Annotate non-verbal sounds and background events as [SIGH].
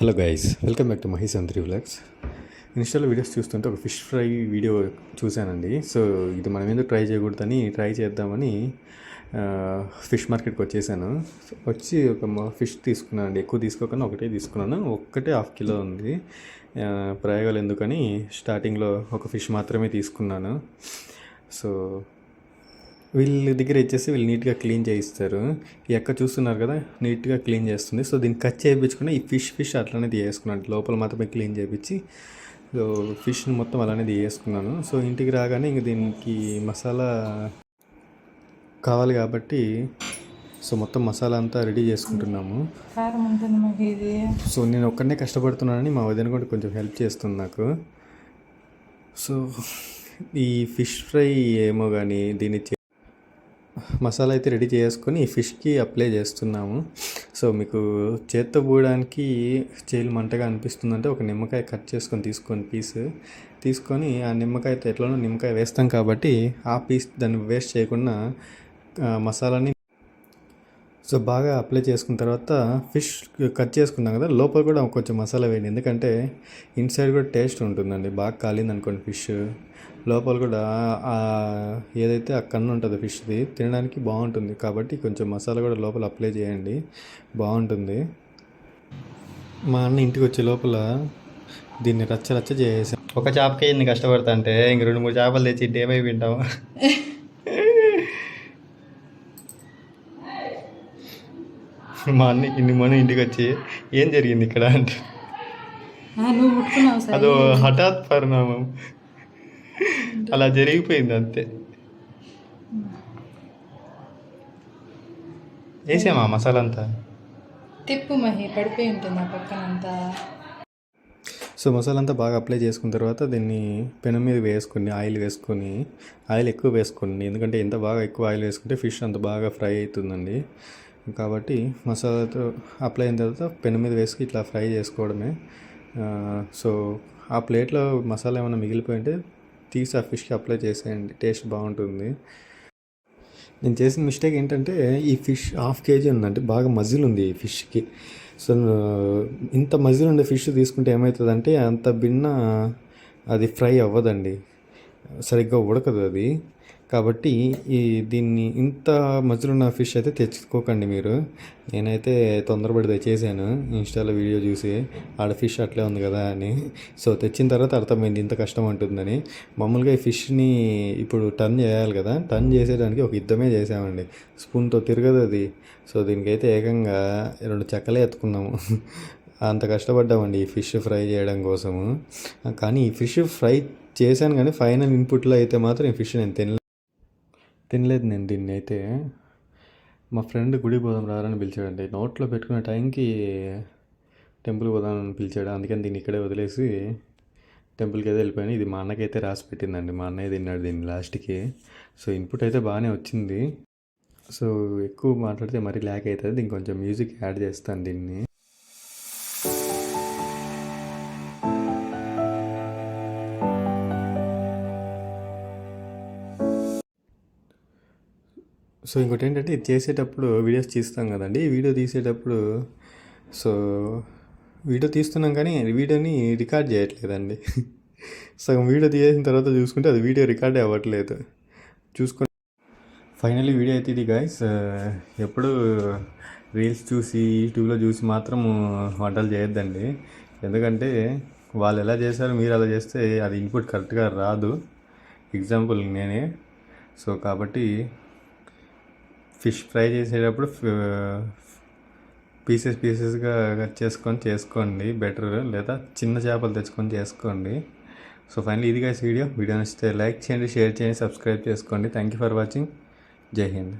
Hello guys welcome back to Mahesh Antri vlogs ఇన్స్టాలో videos చూస్తుంటే ఒక ఫిష్ ఫ్రై వీడియో చూశానండి. సో ఇది మనం ఎందుకు ట్రై చేయకూడదని ట్రై చేద్దామని ఫిష్ మార్కెట్కి వచ్చేసాను. వచ్చి ఒక ఫిష్ తీసుకున్నాను అండి ఎక్కువ తీసుకోకుండా ఒకటే తీసుకున్నాను. ఒక్కటే హాఫ్ కిలో ఉంది. ప్రయోగాలు ఎందుకని స్టార్టింగ్లో ఒక ఫిష్ మాత్రమే తీసుకున్నాను. సో వీళ్ళ దగ్గర ఇచ్చేసి వీళ్ళు నీట్గా క్లీన్ చేయిస్తారు. ఈ అక్క చూస్తున్నారు కదా నీట్గా క్లీన్ చేస్తుంది. సో దీన్ని కట్ చేయించుకుని ఈ ఫిష్ ఫిష్ అట్లానే తీయేసుకున్నాను. లోపల మాత్రమే క్లీన్ చేయించి సో ఫిష్ని మొత్తం అలానే తీయేసుకున్నాను. సో ఇంటికి రాగానే ఇంక దీనికి మసాలా కావాలి కాబట్టి సో మొత్తం మసాలా అంతా రెడీ చేసుకుంటున్నాము. సో నేను ఒక్కడనే కష్టపడుతున్నానని మా వదిన కూడా కొంచెం హెల్ప్ చేస్తుంది నాకు. సో ఈ ఫిష్ ఫ్రై ఏమో కానీ దీన్ని మసాలా అయితే రెడీ చేసుకొని ఈ ఫిష్కి అప్లై చేస్తున్నాము. సో మీకు చేత్తో పూయడానికి చేలు మంటగా అనిపిస్తుందంటే ఒక నిమ్మకాయ కట్ చేసుకొని తీసుకొని పీస్ తీసుకొని ఆ నిమ్మకాయతో ఎట్లనో నిమ్మకాయ వేస్తాం కాబట్టి ఆ పీస్ దాన్ని వేస్ట్ చేయకుండా మసాలాని సో బాగా అప్లై చేసుకున్న తర్వాత ఫిష్ కట్ చేసుకున్నాం కదా లోపల కూడా కొంచెం మసాలా వేయండి. ఎందుకంటే ఇన్సైడ్ కూడా టేస్ట్ ఉంటుందండి. బాగా కాలింది అనుకోండి ఫిష్. లోపల కూడా ఆ ఏదైతే ఆ కన్ను ఉంటుందో ఫిష్ది తినడానికి బాగుంటుంది. కాబట్టి కొంచెం మసాలా కూడా లోపల అప్లై చేయండి. బాగుంటుంది. మా అన్న ఇంటికి వచ్చే లోపల దీన్ని రచ్చ రచ్చ చేసేసాం ఒక చేపకే ఇన్ని కష్టపడతా అంటే ఇంక రెండు మూడు చేపలు తెచ్చి ఇంటి ఏమై వింటాము మా అన్న ఇన్ని మన ఇంటికి వచ్చి ఏం జరిగింది ఇక్కడ అంటే? అదో హఠాత్ పరిణామం. [LAUGHS] అలా జరిగిపోయింది అంతే. వేసామా మసాలా అంతా తిప్పు మహి పడిపోయి ఉంటుంది ఆ పక్కన అంతా సో మసాలా అంతా బాగా అప్లై చేసుకున్న తర్వాత దీన్ని పెనం మీద వేసుకొని ఆయిల్ వేసుకొని ఆయిల్ ఎక్కువ వేసుకోండి. ఎందుకంటే ఎంత బాగా ఎక్కువ ఆయిల్ వేసుకుంటే ఫిష్ అంత బాగా ఫ్రై అవుతుందండి. కాబట్టి మసాలాతో అప్లై అయిన తర్వాత పెనం మీద వేసుకు ఇట్లా ఫ్రై చేసుకోవడమే. సో ఆ ప్లేట్లో మసాలా ఏమైనా మిగిలిపోయి ఉంటే తీసి ఆ ఫిష్కి అప్లై చేసేయండి టేస్ట్ బాగుంటుంది. నేను చేసిన మిస్టేక్ ఏంటంటే ఈ ఫిష్ హాఫ్ కేజీ ఉందంటే బాగా మజిల్ ఉంది ఈ ఫిష్కి. సో ఇంత మజిల్ ఉండే ఫిష్ తీసుకుంటే ఏమవుతుందంటే అంత భిన్న అది ఫ్రై అవ్వదండి. సరిగ్గా ఉడకదు అది. కాబట్టి ఈ దీన్ని ఇంత మధ్యలో ఉన్న ఫిష్ అయితే తెచ్చుకోకండి మీరు. నేనైతే తొందరపడి తెచ్చేసాను. ఇన్స్టాలో వీడియో చూసి ఆడ ఫిష్ అట్లే ఉంది కదా అని. సో తెచ్చిన తర్వాత అర్థమైంది ఇంత కష్టం ఉంటుందని మామూలుగా ఈ ఫిష్ని ఇప్పుడు టర్న్ చేయాలి కదా. టర్న్ చేసేదానికి ఒక యుద్ధమే చేసామండి. స్పూన్తో తిరగదు అది. సో దీనికైతే ఏకంగా రెండు చెక్కలే ఎత్తుకున్నాము. అంత కష్టపడ్డామండి ఈ ఫిష్ ఫ్రై చేయడం కోసము. కానీ ఈ ఫిష్ ఫ్రై చేశాను కానీ ఫైనల్ ఇన్పుట్లో అయితే మాత్రం ఈ ఫిష్ నేను తినలేదు తినలేదు నేను దీన్ని అయితే. మా ఫ్రెండ్ గుడి పోదాం రారని పిలిచాడండి. నోట్లో పెట్టుకునే టైంకి టెంపుల్ పోదామని పిలిచాడు. అందుకని దీన్ని ఇక్కడే వదిలేసి టెంపుల్కి అయితే వెళ్ళిపోయాను. ఇది మా అన్నకైతే రాసి పెట్టిందండి. మా అన్నయ్య తిన్నాడు దీన్ని లాస్ట్కి. సో ఇన్పుట్ అయితే బాగానే వచ్చింది. సో ఎక్కువ మాట్లాడితే మరీ ల్యాక్ అవుతుంది. దీనికి కొంచెం మ్యూజిక్ యాడ్ చేస్తాను దీన్ని. సో ఇంకోటి ఏంటంటే ఇది చేసేటప్పుడు వీడియోస్ తీస్తాం కదండి. వీడియో తీసేటప్పుడు సో వీడియో తీస్తున్నాం కానీ వీడియోని రికార్డ్ చేయట్లేదండి. [LAUGHS] సగం వీడియో తీసిన తర్వాత చూసుకుంటే అది వీడియో రికార్డే అవ్వట్లేదు. చూసుకుని ఫైనలీ వీడియో అయితే ఇది గాయస్ ఎప్పుడు రీల్స్ చూసి యూట్యూబ్లో చూసి మాత్రం వంటలు చేయొద్దండి. ఎందుకంటే వాళ్ళు ఎలా చేశారు మీరు అలా చేస్తే అది ఇన్పుట్ కరెక్ట్గా రాదు. ఎగ్జాంపుల్ నేనే. సో కాబట్టి ఫిష్ ఫ్రై చేసేటప్పుడు పీసెస్ పీసెస్గా కట్ చేసుకొని చేసుకోండి. బెటర్ లేదా చిన్న చేపలు తెచ్చుకొని చేసుకోండి. సో ఫైనల్ ఇది గైస్ వీడియో. వీడియో నచ్చితే లైక్ చేయండి షేర్ చేయండి సబ్స్క్రైబ్ చేసుకోండి. Thank you for watching Jai Hind.